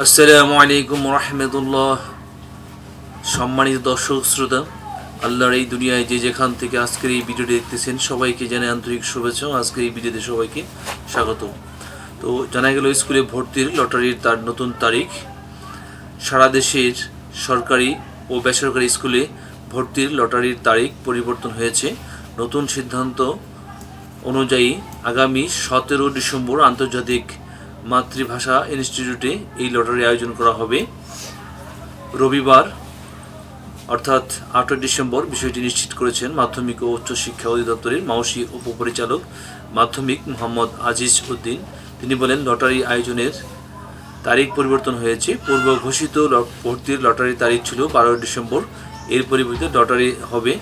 আসসালামু আলাইকুম রহমতুল্লাহ। সম্মানিত দর্শক শ্রোতা, আল্লাহর এই দুনিয়ায় যে যেখান থেকে আজকের এই ভিডিওটি দেখতেছেন, সবাইকে জানাই আন্তরিক শুভেচ্ছা আজকের এই ভিডিওতে সবাইকে স্বাগত। তো জানা গেল, স্কুলে ভর্তির লটারির তার নতুন তারিখ। সারা দেশের সরকারি ও বেসরকারি স্কুলে ভর্তির লটারির তারিখ পরিবর্তন হয়েছে। নতুন সিদ্ধান্ত অনুযায়ী আগামী সতেরো ডিসেম্বর আন্তর্জাতিক মাতৃভাষা ইনস্টিটিউটে এই লটারি আয়োজন করা হবে। রবিবার, অর্থাৎ আটই ডিসেম্বর, বিষয়টি নিশ্চিত করেছেন মাধ্যমিক ও উচ্চ শিক্ষা অধিদপ্তরের মাউসি উপপরিচালক মাধ্যমিক মোহাম্মদ আজিজ উদ্দিন। তিনি বলেন, লটারি আয়োজনের তারিখ পরিবর্তন হয়েছে। পূর্ব ঘোষিত ভর্তির লটারি তারিখ ছিল বারোই ডিসেম্বর। এর পরিবর্তে লটারি হবে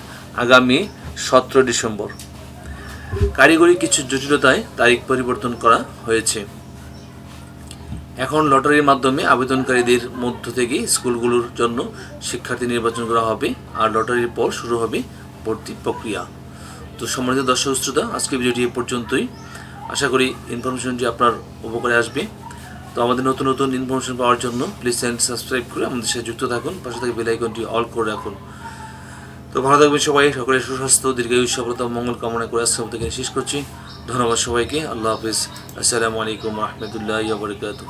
আগামী সতেরো ডিসেম্বর। কারিগরি কিছু জটিলতায় তারিখ পরিবর্তন করা হয়েছে। এখন লটারির মাধ্যমে আবেদনকারীদের মধ্য থেকে স্কুলগুলোর জন্য শিক্ষার্থী নির্বাচন করা হবে আর লটারির পর শুরু হবে ভর্তি প্রক্রিয়া। তো সম্মানিত দর্শক শ্রোতা আজকে ভিডিওটি এ পর্যন্তই। আশা করি ইনফরমেশনটি আপনার উপকারে আসবে। তো আমাদের নতুন নতুন ইনফরমেশন পাওয়ার জন্য প্লিজ চ্যানেল সাবস্ক্রাইব করে আমাদের সাথে যুক্ত থাকুন। পাশে থেকে বেল আইকনটি অল করে রাখুন। তো ভালো থাকবেন সবাই। সকলের সুস্বাস্থ্য, দীর্ঘায়ু, সফলতা, মঙ্গল কামনা করে আজকে থেকে শেষ করছি। ধন্যবাদ সবাইকে। আল্লাহ হাফিজ। আসসালামু আলাইকুম রহমতুল্লাহ বরকাতুহ।